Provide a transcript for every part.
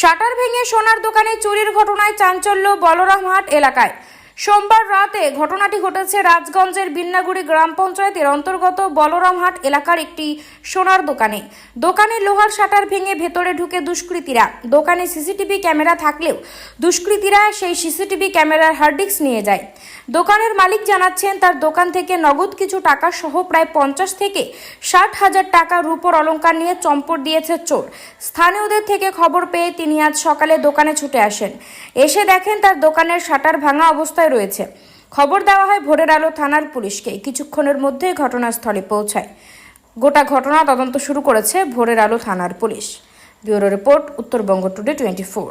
Shutter ভেঙে সোনার দোকানে চুরির ঘটনায় চাঞ্চল্য বলরামহাট এলাকায়। সোমবার রাতে ঘটনাটি ঘটেছে রাজগঞ্জের বিন্নাগুড়ি গ্রাম পঞ্চায়েতের অন্তর্গত বলরামহাট এলাকার একটি সোনার দোকানে। দোকানে লোহার শাটার ভেঙে ভেতরে ঢুকে দুষ্কৃতীরা। দোকানে সিসিটিভি ক্যামেরা থাকলেও দুষ্কৃতীরা সেই সিসিটিভি ক্যামেরার হার্ড ডিস্ক নিয়ে যায়। দোকানের মালিক জানাচ্ছেন, তার দোকান থেকে নগদ কিছু টাকা সহ প্রায় পঞ্চাশ থেকে ষাট হাজার টাকা রূপর অলংকার নিয়ে চম্পট দিয়েছে চোর। স্থানীয়দের থেকে খবর পেয়ে তিনি আজ সকালে দোকানে ছুটে আসেন। এসে দেখেন, তার দোকানের শাটার ভাঙা অবস্থায় রয়েছে। খবর দেওয়া হয় ভোরের আলো থানার পুলিশকে কিছুক্ষণের মধ্যে ঘটনাস্থলে পৌঁছায়। গোটা ঘটনা তদন্ত শুরু করেছে ভোরের আলো থানার police. Bureau report, Uttarbanga today twenty four.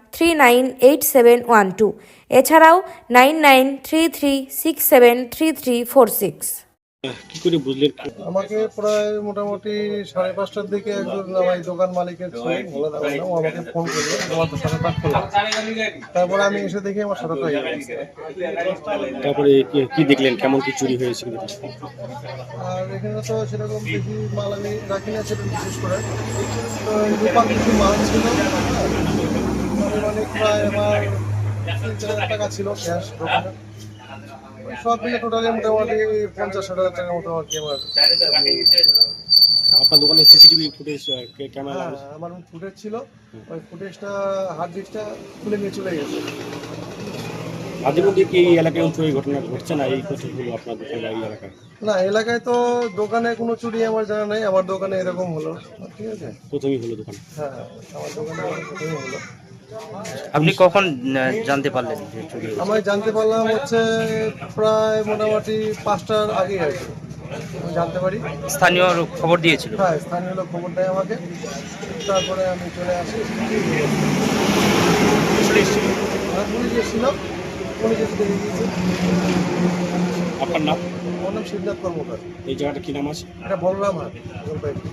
three nine eight seven one two এছাড়াও nine nine three three six seven three three four six কি করে বুঝলেন? আমাকে প্রায় মোটামুটি সাড়ে পাঁচটার দিকে একজন আমার দোকান মালিকের ছেলে ও আমাকে ফোন করল তোমার তো সাড়ে পাঁচ করল তারপরে আমি এসে দেখি আমার হয়ে গেছে তারপরে কি- দেখলেন? কেমন কি চুরি হয়েছে আর এখানে তো সেরকম বেশি মাল আমি রাখি না সেটা বিশেষ করে। তো কিছু মাল ছিল। প্রায় আমার তিন চার হাজার টাকা ছিল ক্যাশ দোকানে ওই সব মিলে টোটালি মোটামুটি পঞ্চাশ ষাট হাজার টাকার মতো আর কি আমার। আপনার দোকানে সিসিটিভি ফুটেজ ক্যামেরা হ্যাঁ আমার ফুটেজ ছিল। ওই ফুটেজটা হার্ড ডিস্কটা খুলে নিয়ে চলে গেছে। মাঝে মধ্যে কি এই এলাকায় চুরি ঘটনা ঘটছে না? এই কথাগুলো আপনার দোকানে এই এলাকায়? না এলাকায় তো দোকানে কোনো চুরি আমার জানা নাই। আমার দোকানে এরকম হলো। ঠিক আছে? প্রথমেই হলো দোকান? হ্যাঁ আমার দোকানে প্রথমেই হলো। আপনি কখন জানতে পারলেন যে চুরি হয়েছে? আমি জানতে পারলাম হচ্ছে প্রায় মোটামুটি পাঁচটার আগে আর কি জানতে পারি। স্থানীয় খবর দিয়েছিল? হ্যাঁ স্থানীয় লোক খবর দেয় আমাকে। তারপরে আমি চলে আসি। হ্যাঁ, পুলিশ এসেছিল। পুলিশ এসে দেখে গিয়েছে আপনার নাম? আমার নাম শিবনাথ কর্মকার। এই জায়গাটা কি নাম আছে? এটা বলরাম হাট জলপাইগুড়ি